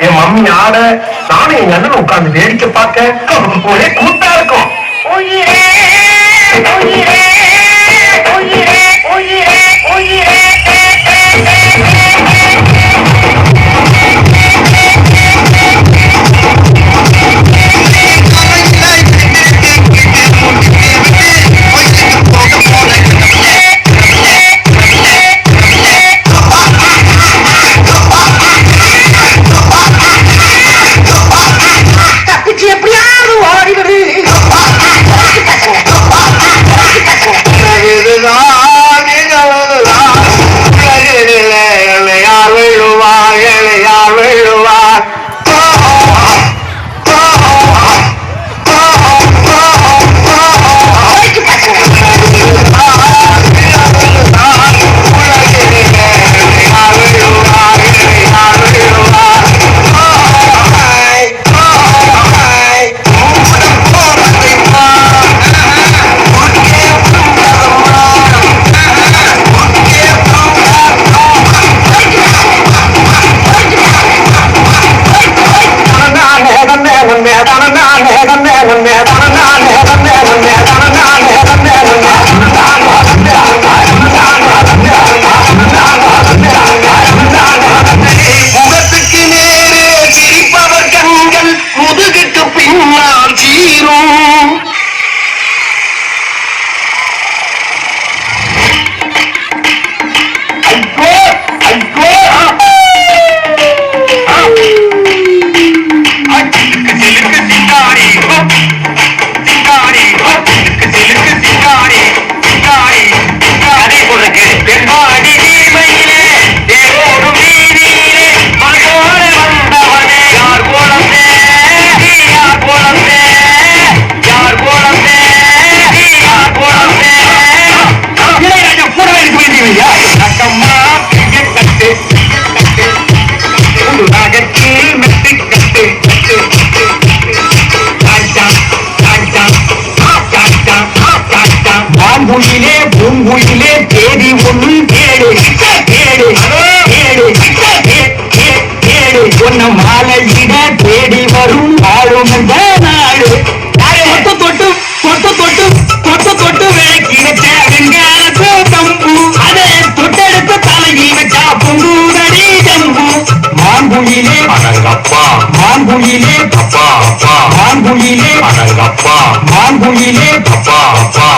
என் mummy ஆட நானும் எங்க அண்ணன் உட்கார்ந்து வேடிக்கை பார்க்க ஒரே கூட்டா na na na na na பாம்புயிலே பூங்குயிலே தேடி ஒன்று தேடு தேடு தேடு தேடு ஒன்ன மாலையிட தேடி வரும் ஆளும் நாடு. தொட்டு தொட்டு தொட்டு தொட்டு தொட்டு தொட்டு. விளக்கி வச்ச வெங்காலத்து தம்பு. அதை தொட்டெடுத்து தலையில் வச்சா பொங்குதடி தம்பு மாங்குயிலே அடங்கப்பா மாங்குயிலே அப்பா அப்பா. மாங்குயிலே அடங்கப்பா மாங்குயிலே அப்பா அப்பா.